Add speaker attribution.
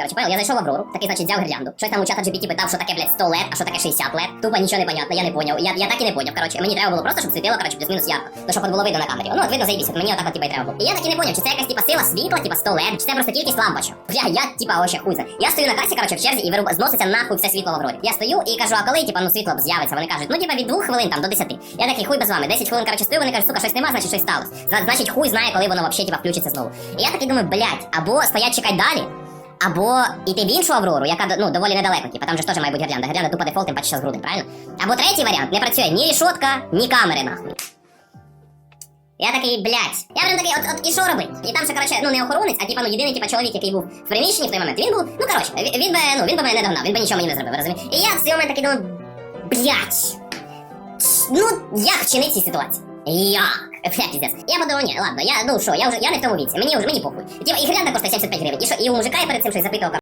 Speaker 1: Короче, понял, я зайшов в Аврору, такий, значить, взяв гірлянду. Щось там у чата GPT питав, що таке, блядь, 100 лет, а що таке 60 лет. Тупо нічого не понятно, я не поняв. Я, я так і не поняв. Короче, мені треба було просто, щоб світило, короче, плюс-мінус ярко. То, щоб було видно на камері. Ну, от видно заїбіся, мені отак от, типа, і треба було. І я так і не поняв, чи це якась, типа, сила світла, типа 100 лет, чи це просто кількість лампочок. Бля, я, типа, вообще хуй знає. Я стою на касі, короче, в черзі і вируб... зноситься нахуй все світло в Аврорі. Я стою і кажу, а коли, типа, ну, світло з'явиться? Вони кажуть, ну, типа, від 2 хвилин там до 10. Я такий, хуй без вами. 10 хвилин, короче, стою, вони кажуть, сука, щось нема, значить, щось сталося. Значить, хуй знає, коли воно вообще, типа, включиться знову. І я такий думаю, блядь, або стоять чекать далі, або іти в іншу Аврору, яка ну, доволі недалеко, типа там же ж теж має бути гірлянда. Гірлянда тупо дефолт, тим паче ще з грудем, правильно? Або третій варіант, не працює ні рішотка, ні камери, нахуй. Я такий, блядь. Я прям такий, от, от і що робить? І там ще, короче, ну не охоронець, а типа ну єдиний типа чоловік, який був в приміщенні в той момент. Він був, ну коротше, він, би, ну він би мене не догнав, він би нічого мені не зробив, розумієш? І я в цей момент такий думаю, блядь. Ну, як вчинити цій ситуації? Як? Бля, піздець. Я подумав, ні, ладно, я, ну що, я вже, я не в тому віці, мені вже, мені похуй. Типа, і грянда коштує 75 гривень, що, і у мужика я перед цим щось запитував,